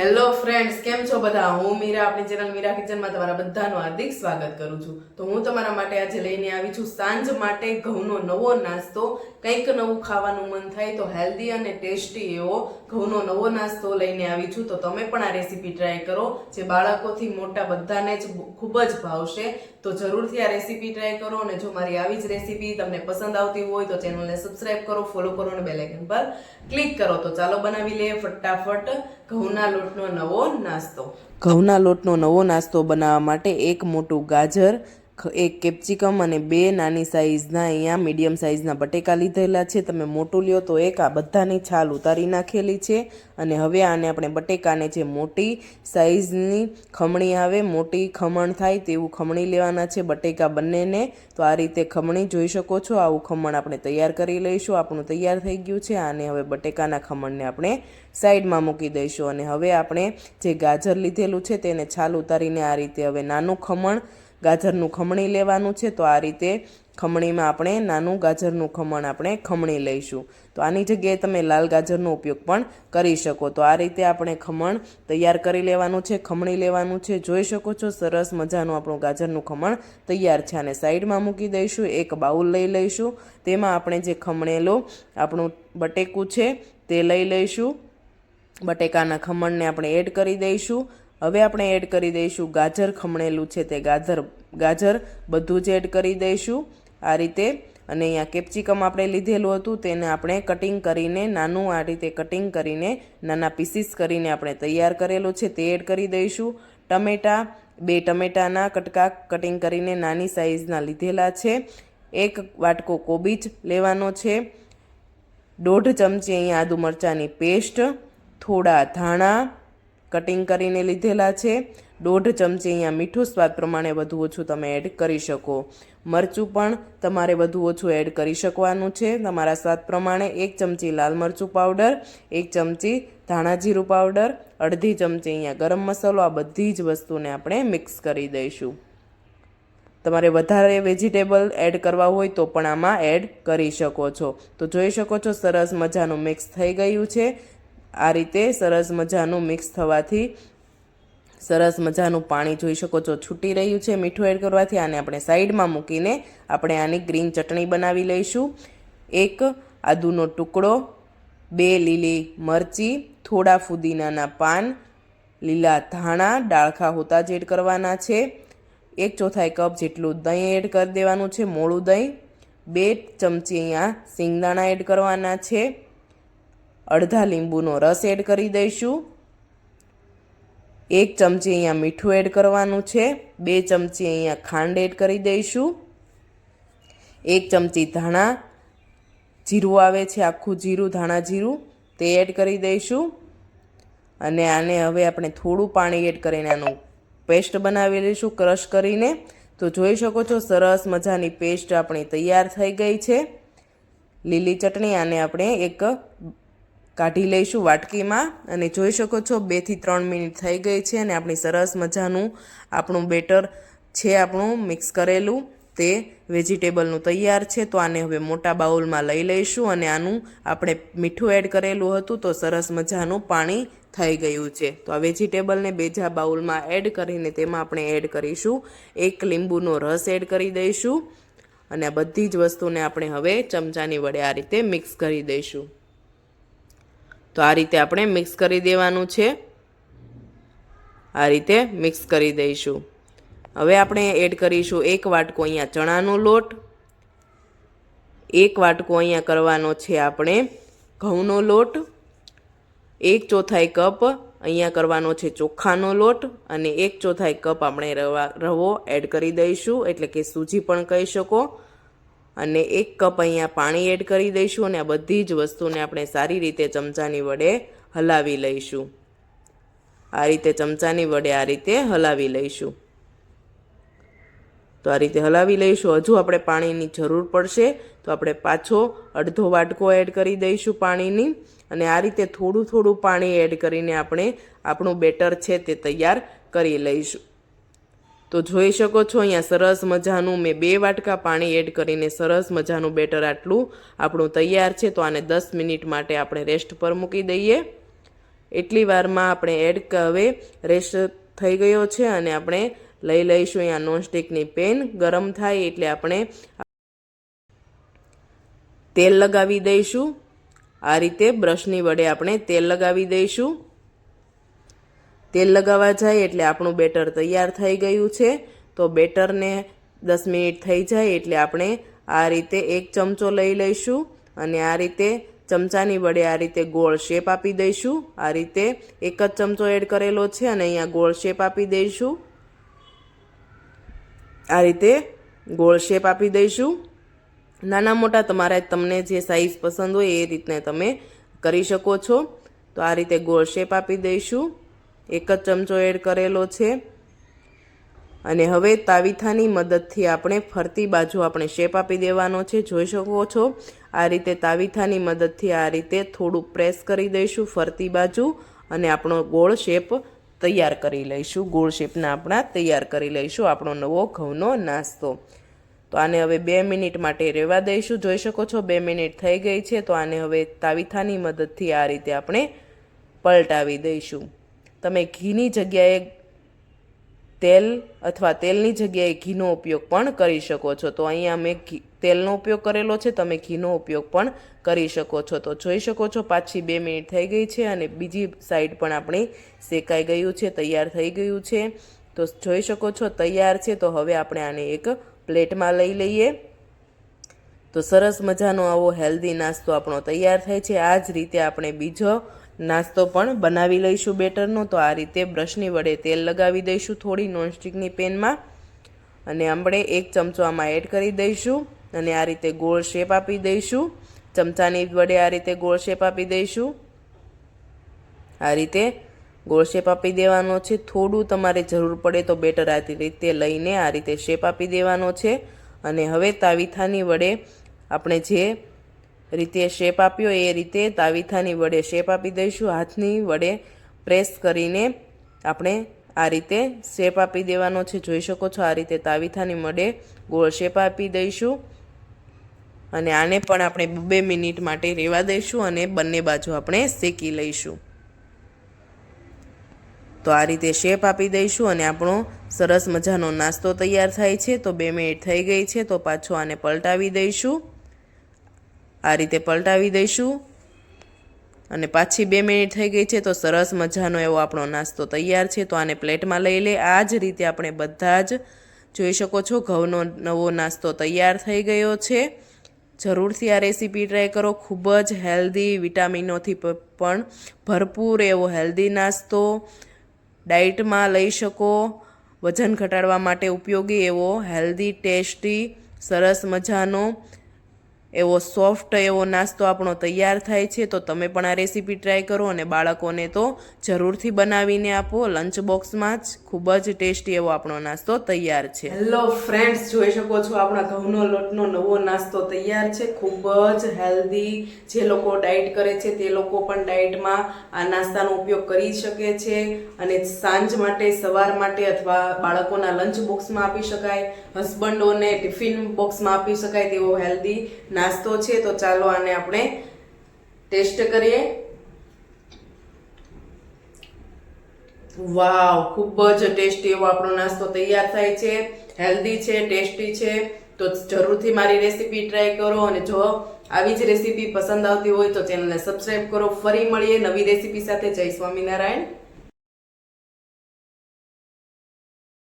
Hello. બધા? હું મીરા આપણી ચેનલ મીરા કિચનમાં તમારા બધાનું હાર્દિક સ્વાગત કરું છું. તો હું તમારા માટે આજે લઈને આવી છું સાંજ માટે ઘઉંનો નવો નાસ્તો. કંઈક નવું ખાવાનું મન થાય તો હેલ્ધી અને ટેસ્ટી એવો ઘઉંનો નવો નાસ્તો લઈને આવી છું. તો તમે પણ આ રેસીપી ટ્રાય કરો. જે બાળકોથી મોટા બધાને જ ખૂબ જ ભાવશે. તો જરૂરથી આ રેસીપી ટ્રાય કરો અને જો મારી આવી જ રેસીપી તમને પસંદ આવતી હોય તો ચેનલને સબસ્ક્રાઈબ કરો ફોલો કરો અને બેલ આઇકન પર ક્લિક કરો. તો ચાલો બનાવી લઈએ ફટાફટ ઘઉંના લોટનો નવો નાસ્તો. ઘઉંના લોટનો નવો નાસ્તો બનાવવા માટે એક મોટું ગાજર એક કેપ્સિકમ અને બે નાની સાઇઝના અહીંયા મીડિયમ સાઇઝના બટેકા લીધેલા છે. તમે મોટું લ્યો તો એક, આ બધાની છાલ ઉતારી નાખેલી છે અને હવે આને આપણે બટેકાને જે મોટી સાઈઝની ખમણી આવે, મોટી ખમણ થાય તેવું ખમણી લેવાના છે બટેકા બંનેને. તો આ રીતે ખમણી જોઈ શકો છો. આવું ખમણ આપણે તૈયાર કરી લઈશું. આપણું તૈયાર થઈ ગયું છે. આને હવે બટેકાના ખમણને આપણે સાઈડમાં મૂકી દઈશું. અને હવે આપણે જે ગાજર લીધેલું છે તેને છાલ ઉતારીને આ રીતે હવે નાનું ખમણ ગાજરનું ખમણી લેવાનું છે, તો આ રીતે ખમણીમાં આપણે નાનું ગાજરનું ખમણ આપણે ખમણી લઈશું. તો આની જગ્યાએ તમે લાલ ગાજરનો ઉપયોગ પણ કરી શકો. તો આ રીતે આપણે ખમણ તૈયાર કરી લેવાનું છે, ખમણી લેવાનું છે. જોઈ શકો છો, સરસ મજાનું આપણું ગાજરનું ખમણ તૈયાર છે. અને સાઈડમાં મૂકી દઈશું, એક બાઉલ લઈ લઈશું. તેમાં આપણે જે ખમણેલો આપણું બટેકું છે, તે લઈ લઈશું. બટેકાના ખમણને આપણે એડ કરી દઈશું. હવે આપણે એડ કરી દઈશું ગાજર ખમણેલું છે તે ગાજર ગાજર બધું જ એડ કરી દઈશું આ રીતે. અને અહીંયા કેપ્સિકમ આપણે લીધેલું હતું તેને આપણે કટિંગ કરીને, નાનું આ રીતે કટિંગ કરીને, નાના પીસીસ કરીને આપણે તૈયાર કરેલું છે તે એડ કરી દઈશું. ટમેટાં, બે ટમેટાના કટકા કટિંગ કરીને નાની સાઈઝના લીધેલા છે. એક વાટકો કોબીજ લેવાનો છે. દોઢ ચમચી અહીંયા આદુ મરચાંની પેસ્ટ થોડા ધાણા કટિંગ કરીને લીધેલા છે. દોઢ ચમચી અહીંયા મીઠું સ્વાદ પ્રમાણે વધુ ઓછું તમે એડ કરી શકો. મરચું પણ તમારે વધુ ઓછું એડ કરી શકવાનું છે. તમારા સ્વાદ પ્રમાણે એક ચમચી લાલ મરચું પાવડર, એક ચમચી ધાણા જીરું પાવડર, અડધી ચમચી અહીંયા ગરમ મસાલો, આ બધી જ વસ્તુને આપણે મિક્સ કરી દઈશું. તમારે વધારે વેજીટેબલ એડ કરવા હોય તો પણ આમાં એડ કરી શકો છો. તો જોઈ શકો છો સરસ મજાનું મિક્સ થઈ ગયું છે. આ રીતે સરસ મજાનું મિક્સ થવાથી સરસ મજાનું પાણી જોઈ શકો છો. છૂટી રહ્યું છે મીઠું એડ કરવાથી આને આપણે સાઈડમાં મૂકીને આપણે આની ગ્રીન ચટણી બનાવી લઈશું. એક આદુનો ટુકડો, બે લીલી મરચી, થોડા ફુદીનાના પાન, લીલા ધાણા, ડાળખા હોતા જ એડ કરવાના છે. એક ચોથાઈ કપ જેટલું દહીં એડ કરી દેવાનું છે, મોળું દહીં. બે ચમચી અહીંયા સિંગદાણા એડ કરવાના છે. અડધા લીંબુનો રસ એડ કરી દઈશું. એક ચમચી અહીંયા મીઠું એડ કરવાનું છે. બે ચમચી અહીંયા ખાંડ એડ કરી દઈશું. એક ચમચી ધાણા જીરું આવે છે, આખું જીરું, ધાણા જીરું, તે એડ કરી દઈશું. અને આને હવે આપણે થોડું પાણી એડ કરીને આનું પેસ્ટ બનાવી લઈશું ક્રશ કરીને. તો જોઈ શકો છો, સરસ મજાની પેસ્ટ આપણી તૈયાર થઈ ગઈ છે. લીલી ચટણી આને આપણે એક કાઢી લઈશું વાટકીમાં અને જોઈ શકો છો બેથી ત્રણ મિનિટ થઈ ગઈ છે અને આપણી સરસ મજાનું આપણું બેટર છે આપણું મિક્સ કરેલું તે વેજીટેબલનું તૈયાર છે. તો આને હવે મોટા બાઉલમાં લઈ લઈશું અને આનું આપણે મીઠું એડ કરેલું હતું તો સરસ મજાનું પાણી થઈ ગયું છે. તો આ વેજીટેબલને બેજા બાઉલમાં એડ કરીને તેમાં આપણે એડ કરીશું. એક લીંબુનો રસ એડ કરી દઈશું અને આ બધી જ વસ્તુને આપણે હવે ચમચાની વડે આ રીતે મિક્સ કરી દઈશું. તો આ રીતે આપણે મિક્સ કરી દેવાનું છે. આ રીતે મિક્સ કરી દઈશું. હવે આપણે એડ કરીશું એક વાટકો અહીંયા ચણાનો લોટ. એક વાટકો અહીંયા કરવાનો છે આપણે ઘઉંનો લોટ. એક ચોથાઈ કપ અહીંયા કરવાનો છે ચોખાનો લોટ અને એક ચોથાઈ કપ આપણે રવા રવો એડ કરી દઈશું. એટલે કે સૂજી પણ કહી શકો. અને એક કપ અહીંયા પાણી એડ કરી દઈશું અને આ બધી જ વસ્તુને આપણે સારી રીતે ચમચાની વડે હલાવી લઈશું. આ રીતે ચમચાની વડે આ રીતે હલાવી લઈશું. તો આ રીતે હલાવી લઈશું. હજુ આપણે પાણીની જરૂર પડશે. તો આપણે પાછો અડધો વાટકો એડ કરી દઈશું પાણીની અને આ રીતે થોડું થોડું પાણી એડ કરીને આપણે આપણું બેટર છે તે તૈયાર કરી લઈશું. તો જોઈ શકો છો, અહીંયા સરસ મજાનું મેં બે વાટકા પાણી એડ કરીને સરસ મજાનું બેટર આટલું આપણું તૈયાર છે, તો આને દસ મિનિટ માટે આપણે રેસ્ટ પર મૂકી દઈએ. એટલી વારમાં આપણે એડ હવે રેસ્ટ થઈ ગયો છે અને આપણે લઈ લઈશું અહીંયા નોનસ્ટિકની પેન, ગરમ થાય એટલે આપણે તેલ લગાવી દઈશું. આ રીતે બ્રશની વડે આપણે તેલ લગાવી દઈશું. તેલ લગાવવા જાય એટલે આપણું બેટર તૈયાર થઈ ગયું છે. તો બેટરને દસ મિનિટ થઈ જાય એટલે આપણે આ રીતે એક ચમચો લઈ લઈશું અને આ રીતે ચમચાની વડે આ રીતે ગોળ શેપ આપી દઈશું. આ રીતે એક જ ચમચો એડ કરેલો છે અને અહીંયા ગોળ શેપ આપી દઈશું. આ રીતે ગોળ શેપ આપી દઈશું. નાના મોટા તમારા તમને જે સાઈઝ પસંદ હોય એ રીતને તમે કરી શકો છો. તો આ રીતે ગોળ શેપ આપી દઈશું. એક જ ચમચો એડ કરેલો છે. અને હવે તાવીથાની મદદથી આપણે ફરતી બાજુ આપણે શેપ આપી દેવાનો છે. જોઈ શકો છો, આ રીતે તાવીથાની મદદથી આ રીતે થોડું પ્રેસ કરી દઈશું ફરતી બાજુ અને આપણો ગોળ શેપ તૈયાર કરી લઈશું. ગોળ શેપના આપણા તૈયાર કરી લઈશું, આપણો નવો ઘઉંનો નાસ્તો. તો આને હવે બે મિનિટ માટે રહેવા દઈશું. જોઈ શકો છો, બે મિનિટ થઈ ગઈ છે. તો આને હવે તાવીથાની મદદથી આ રીતે આપણે પલટાવી દઈશું. તમે ઘીની જગ્યાએ તેલ અથવા તેલની જગ્યાએ ઘીનો ઉપયોગ પણ કરી શકો છો. તો અહીંયા મેં ઘી, તેલનો ઉપયોગ કરેલો છે, તમે ઘીનો ઉપયોગ પણ કરી શકો છો. તો જોઈ શકો છો, પાછી બે મિનિટ થઈ ગઈ છે અને બીજી સાઈડ પણ આપણી શેકાઈ ગયું છે, તૈયાર થઈ ગયું છે. તો જોઈ શકો છો, તૈયાર છે. તો હવે આપણે આને એક પ્લેટમાં લઈ લઈએ. તો સરસ મજાનો આવો હેલ્ધી નાસ્તો આપણો તૈયાર થાય છે. આ જ રીતે આપણે બીજો નાસ્તો પણ બનાવી લઈશું બેટરનો. તો આ રીતે બ્રશની વડે તેલ લગાવી દઈશું થોડી, નોનસ્ટિકની પેનમાં. અને આપણે એક ચમચો આમાં એડ કરી દઈશું. અને આ રીતે ગોળ શેપ આપી દઈશું. ચમચાની વડે આ રીતે ગોળ શેપ આપી દઈશું. આ રીતે ગોળ શેપ આપી દેવાનો છે. થોડું તમારે જરૂર પડે તો બેટર આ રીતે લઈને આ રીતે શેપ આપી દેવાનો છે. અને હવે તાવીથાની વડે આપણે જે રીતે શેપ આપ્યો, એ રીતે તાવીથાની વડે શેપ આપી દઈશું. હાથની વડે પ્રેસ કરીને આપણે આ રીતે શેપ આપી દેવાનો છે. જોઈ શકો છો, આ રીતે તાવીથાની વડે ગોળ શેપ આપી દઈશું. અને આને પણ આપણે બે મિનિટ માટે રહેવા દઈશું અને બંને બાજુ આપણે શેકી લઈશું. તો આ રીતે શેપ આપી દઈશું અને આપણો સરસ મજાનો નાસ્તો તૈયાર થાય છે. તો બે મિનિટ થઈ ગઈ છે, તો પાછો આને પલટાવી દઈશું. આ રીતે પલટાવી દઈશું. અને પાછી બે મિનિટ થઈ ગઈ છે તો સરસ મજાનો એવો આપણો નાસ્તો તૈયાર છે. તો આને પ્લેટમાં લઈ લે. આ જ રીતે આપણે બધા જ જોઈ શકો છો ઘઉંનો નવો નાસ્તો તૈયાર થઈ ગયો છે. જરૂરથી આ રેસીપી ટ્રાય કરો. ખૂબ જ હેલ્ધી વિટામિનોથી પણ ભરપૂર એવો હેલ્ધી નાસ્તો ડાયટમાં લઈ શકો. વજન ઘટાડવા માટે ઉપયોગી એવો હેલ્ધી, ટેસ્ટી, સરસ મજાનો એવો સોફ્ટ, એવો નાસ્તો આપણો તૈયાર થાય છે, તો તમે પણ આ રેસીપી ટ્રાય કરો અને બાળકોને તો જરૂરથી બનાવીને આપો. લંચ બોક્સમાં જ ખૂબ જ ટેસ્ટી એવો આપણો નાસ્તો તૈયાર છે. હેલો ફ્રેન્ડ્સ જોઈ શકો છો આપણા ઘઉંનો લોટનો નવો નાસ્તો તૈયાર છે. ખૂબ જ હેલ્ધી જે લોકો ડાયટ કરે છે, તે લોકો પણ ડાયટમાં આ નાસ્તાનો ઉપયોગ કરી શકે છે અને સાંજ માટે, સવાર માટે અથવા બાળકોના લંચ બોક્સમાં આપી શકાય. હસબન્ડોને ટિફિન બોક્સમાં આપી શકાય તેવો હેલ્ધી નાસ્તો છે, તો ચાલો આને આપણે ટેસ્ટ કરીએ. વાવ, ખૂબ જ ટેસ્ટી એવો આપણો નાસ્તો તૈયાર થાય છે. હેલ્ધી છે, ટેસ્ટી છે. તો જરૂરથી મારી રેસીપી ટ્રાય કરો અને જો આવી જ રેસીપી પસંદ આવતી હોય તો ચેનલને સબસ્ક્રાઈબ કરો. ફરી મળીએ નવી રેસીપી સાથે. જય સ્વામિનારાયણ.